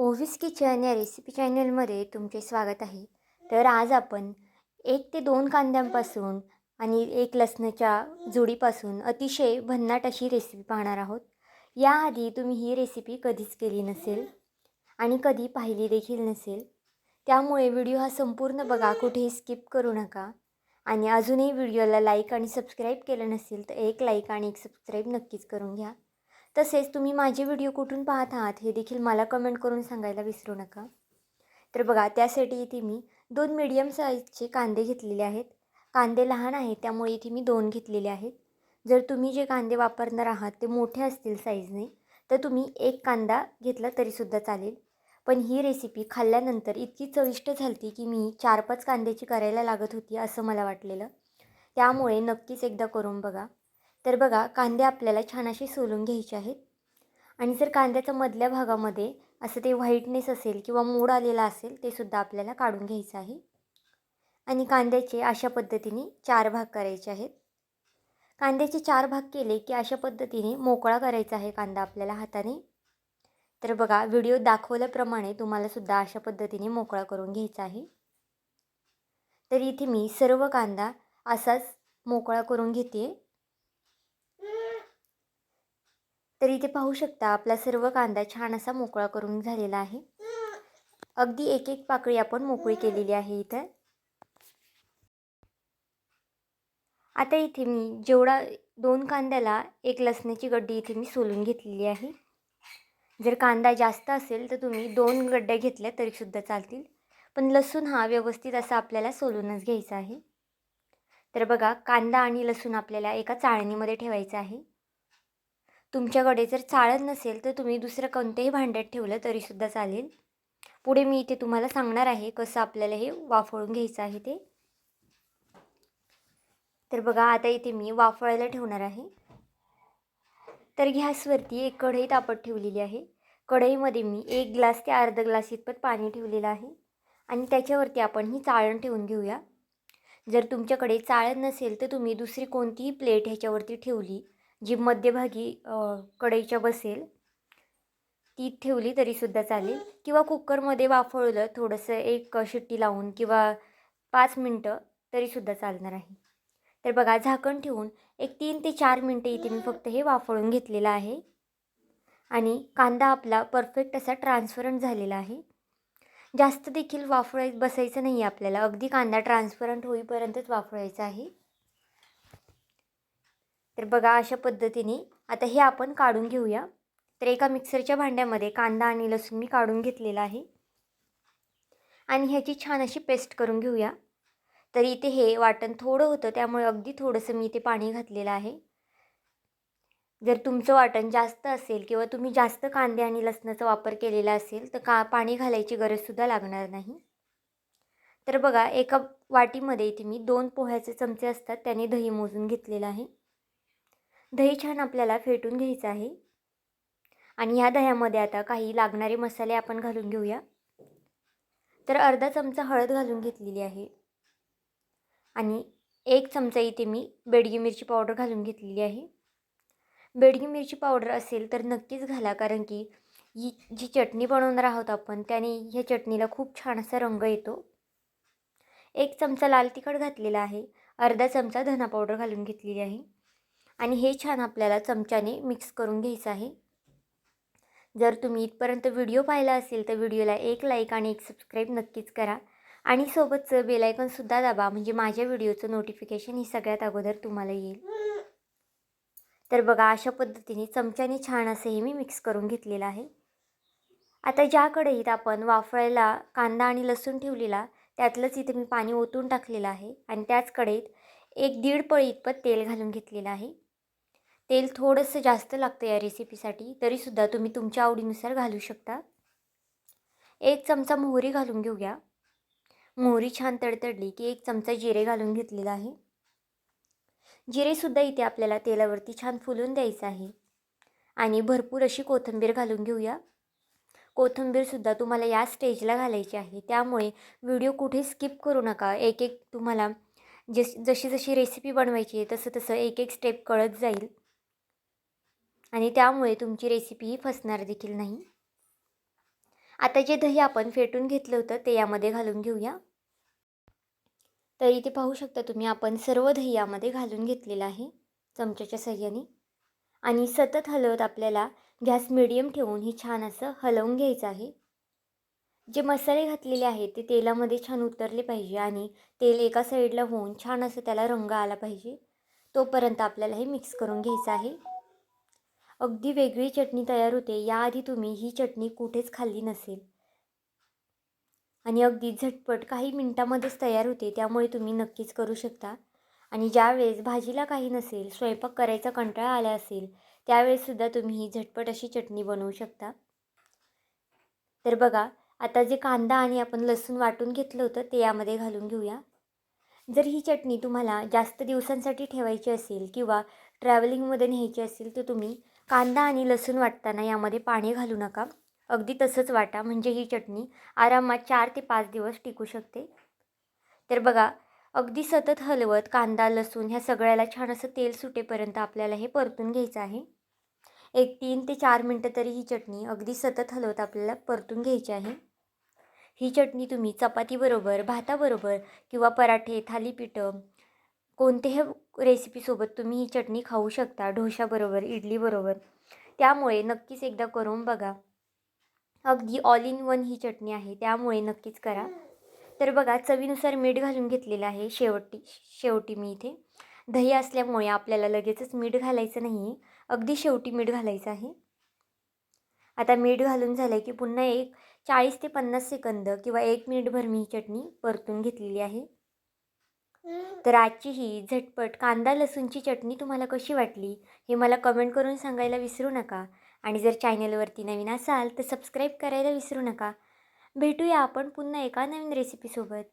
ओव्हिस kitchen या recipe चॅनलमध्ये तुमचे स्वागत आहे. तर आज आपण एक ते दोन कांद्यांपासून आणि एक लसणाच्या जोडीपासून अतिशय भन्नाट अशी रेसिपी पाहणार आहोत. याआधी तुम्ही ही रेसिपी कधीच केली नसेल आणि कधी पाहिली देखील नसेल. त्यामुळे व्हिडिओ हा संपूर्ण बघा कुठेही स्किप करू नका. आणि अजूनही व्हिडिओला लाईक आणि सबस्क्राईब केलं नसेल तर एक लाईक आणि एक सबस्क्राईब नक्कीच करून घ्या. तसेच तुम्ही माझे व्हिडिओ कुठून पाहत आहात हे देखील मला कमेंट करून सांगायला विसरू नका. तर बघा त्यासाठी इथे मी दोन मीडियम साईजचे कांदे घेतलेले आहेत. कांदे लहान आहेत त्यामुळे इथे मी दोन घेतलेले आहेत. जर तुम्ही जे कांदे वापरणार आहात ते मोठे असतील साईजने तर तुम्ही एक कांदा घेतला तरीसुद्धा चालेल. पण ही रेसिपी खाल्ल्यानंतर इतकी चविष्ट झाली की मी चार पाच कांद्याची करायला लागत होती असं मला वाटलेलं. त्यामुळे नक्कीच एकदा करून बघा. तर बघा कांदे आपल्याला छान असे सोलून घ्यायचे आहेत. आणि जर कांद्याच्या मधल्या भागामध्ये असं ते व्हाईटनेस असेल किंवा मूड आलेला असेल ते सुद्धा आपल्याला काढून घ्यायचं आहे. आणि कांद्याचे अशा पद्धतीने चार भाग करायचे आहेत. कांद्याचे चार भाग केले की अशा पद्धतीने मोकळा करायचा आहे कांदा आपल्याला हाताने. तर बघा व्हिडिओ दाखवल्याप्रमाणे तुम्हाला सुद्धा अशा पद्धतीने मोकळा करून घ्यायचा आहे. तर इथे मी सर्व कांदा असाच मोकळा करून घेते तर इथे पाहू शकता आपला सर्व कांदा छान असा मोकळा करून झालेला आहे. अगदी एक एक पाकळी आपण मोकळी केलेली आहे इथं. आता इथे मी जेवढा दोन कांद्याला एक लसणाची गड्डी इथे मी सोलून घेतलेली आहे. जर कांदा जास्त असेल तर तुम्ही दोन गड्ड्या घेतल्या तरीसुद्धा चालतील. पण लसूण हा व्यवस्थित असा आपल्याला सोलूनच घ्यायचा आहे. तर बघा कांदा आणि लसूण आपल्याला एका चाळणीमध्ये ठेवायचं आहे. तुमच्याकडे जर चाळण नसेल तर तुम्ही दुसरं कोणत्याही भांड्यात ठेवलं तरीसुद्धा चालेल. पुढे मी इथे तुम्हाला सांगणार आहे कसं आपल्याला हे वाफळून घ्यायचं आहे ते. तर बघा आता इथे मी वाफळायला ठेवणार आहे. तर गॅसवरती एक कढई तापत ठेवलेली आहे. कढईमध्ये मी एक ग्लास ते अर्धा ग्लास इतपत पाणी ठेवलेलं आहे. आणि त्याच्यावरती आपण ही चाळण ठेवून घेऊया. जर तुमच्याकडे चाळण नसेल तर तुम्ही दुसरी कोणतीही प्लेट ह्याच्यावरती ठेवली. जी मध्यभागी कढईच्या बसेल ती ठेवली तरीसुद्धा चालेल. किंवा कुकरमध्ये वाफवलं थोडंसं एक शिट्टी लावून किंवा पाच मिनटं तरीसुद्धा चालणार आहे. तर बघा झाकण ठेवून एक तीन ते चार मिनटं इथे मी फक्त हे वाफळून घेतलेलं आहे. आणि कांदा आपला परफेक्ट असा ट्रान्सपरंट झालेला आहे. जास्त देखील वाफळायत बसायचं नाही आहे आपल्याला. अगदी कांदा ट्रान्सपरंट होईपर्यंतच वाफळायचा आहे. तर बघा अशा पद्धतीने आता हे आपण काढून घेऊया. तर एका मिक्सरच्या भांड्यामध्ये कांदा आणि लसूण मी काढून घेतलेला आहे. आणि ह्याची छान अशी पेस्ट करून घेऊया. तर इथे हे वाटण थोडं होतं त्यामुळे अगदी थोडंसं मी इथे पाणी घातलेलं आहे. जर तुमचं वाटण जास्त असेल किंवा तुम्ही जास्त कांदे आणि लसणाचा वापर केलेला असेल तर का पाणी घालायची गरजसुद्धा लागणार नाही. तर बघा एका वाटीमध्ये इथे मी दोन पोह्याचे चमचे असतात त्याने दही मोजून घेतलेलं आहे. दही छान आपल्याला फेटून घ्यायचं आहे. आणि ह्या दह्यामध्ये आता काही लागणारे मसाले आपण घालून घेऊया. तर अर्धा चमचा हळद घालून घेतलेली आहे. आणि एक चमचा इथे मी बेडगी मिरची पावडर घालून घेतलेली आहे. बेडगी मिरची पावडर असेल तर नक्कीच घाला कारण की ही जी चटणी बनवणार आहोत आपण त्याने ह्या चटणीला खूप छान असा रंग येतो. एक चमचा लाल तिखट घातलेला आहे. अर्धा चमचा धना पावडर घालून घेतलेली आहे. आणि हे छान आपल्याला चमच्याने मिक्स करून घ्यायचं आहे. जर तुम्ही इथपर्यंत व्हिडिओ पाहिला असेल तर व्हिडिओला एक लाईक आणि एक सबस्क्राईब नक्कीच करा. आणि सोबतचं बेलायकनसुद्धा दाबा म्हणजे माझ्या व्हिडिओचं नोटिफिकेशन ही सगळ्यात अगोदर तुम्हाला येईल. तर बघा अशा पद्धतीने चमच्याने छान असं हे मी मिक्स करून घेतलेलं आहे. आता ज्या कढईत आपण वाफळायला कांदा आणि लसूण ठेवलेला त्यातलंच इथे मी पाणी ओतून टाकलेलं आहे. आणि त्याच कढईत एक दीड पळी इतपत तेल घालून घेतलेलं आहे. तेल थोडंसं जास्त लागतं या रेसिपीसाठी तरीसुद्धा तुम्ही तुमच्या आवडीनुसार घालू शकता. एक चमचा मोहरी घालून घेऊया. मोहरी छान तडतडली की एक चमचा जिरे घालून घेतलेला आहे. जिरेसुद्धा इथे आपल्याला तेलावरती छान फुलून द्यायचं आहे. आणि भरपूर अशी कोथिंबीर घालून घेऊया. कोथिंबीरसुद्धा तुम्हाला या स्टेजला घालायची आहे. त्यामुळे व्हिडिओ कुठे स्किप करू नका. एक एक तुम्हाला जस जशी जशी रेसिपी बनवायची आहे तसं तसं एक एक स्टेप कळत जाईल. आणि त्यामुळे तुमची रेसिपी ही फसणार देखील नाही. आता जे दही आपण फेटून घेतलं होतं ते यामध्ये घालून घेऊया. तर इथे पाहू शकता तुम्ही आपण सर्व दही यामध्ये घालून घेतलेलं आहे चमच्याच्या सहाय्याने. आणि सतत हलवत आपल्याला गॅस मिडियम ठेवून ही छान असं हलवून घ्यायचं आहे. जे मसाले घातलेले आहेत ते तेलामध्ये छान उतरले पाहिजे आणि तेल एका साईडला होऊन छान असं त्याला रंग आला पाहिजे. तोपर्यंत आपल्याला हे मिक्स करून घ्यायचं आहे. अगदी वेगळी चटणी तयार होते. याआधी तुम्ही ही चटणी कुठेच खाल्ली नसेल. आणि अगदी झटपट काही मिनटामध्येच तयार होते त्यामुळे तुम्ही नक्कीच करू शकता. आणि ज्यावेळेस भाजीला काही नसेल स्वयंपाक करायचा कंटाळा आला असेल त्यावेळेससुद्धा तुम्ही ही झटपट अशी चटणी बनवू शकता. तर बघा आता जे कांदा आणि आपण लसूण वाटून घेतलं होतं ते यामध्ये घालून घेऊया. जर ही चटणी तुम्हाला जास्त दिवसांसाठी ठेवायची असेल किंवा ट्रॅव्हलिंगमध्ये न्यायची असेल तर तुम्ही कांदा आणि लसूण वाटताना यामध्ये पाणी घालू नका. अगदी तसंच वाटा म्हणजे ही चटणी आरामात चार ते पाच दिवस टिकू शकते. तर बघा अगदी सतत हलवत कांदा लसूण ह्या सगळ्याला छान असं तेल सुटेपर्यंत आपल्याला हे परतून घ्यायचं आहे. एक तीन ते चार मिनटं तरी ही चटणी अगदी सतत हलवत आपल्याला परतून घ्यायची आहे. ही चटणी तुम्ही चपातीबरोबर भाताबरोबर किंवा पराठे थालीपीठं कोणत्याही रेसिपीसोबत तुम्ही ही चटणी खाऊ शकता. ढोशाबरोबर इडलीबरोबर त्यामुळे नक्कीच एकदा करून बघा. अगदी ऑल इन वन ही चटणी आहे. त्यामुळे नक्कीच करा. तर बघा चवीनुसार मीठ घालून घेतलेलं आहे शेवटी शेवटी मी इथे. दही असल्यामुळे आपल्याला लगेचच मीठ घालायचं नाही आहे अगदी शेवटी मीठ घालायचं आहे. आता मीठ घालून झालं की पुन्हा एक चाळीस ते पन्नास सेकंद किंवा एक मिनिटभर मी ही चटणी परतून घेतलेली आहे. तर आजची ही झटपट कांदा लसूणची चटणी तुम्हाला कशी वाटली हे मला कमेंट करून सांगायला विसरू नका. आणि जर चॅनलवरती नवीन असाल तर सबस्क्राईब करायला विसरू नका. भेटूया आपण पुन्हा एका नवीन रेसिपीसोबत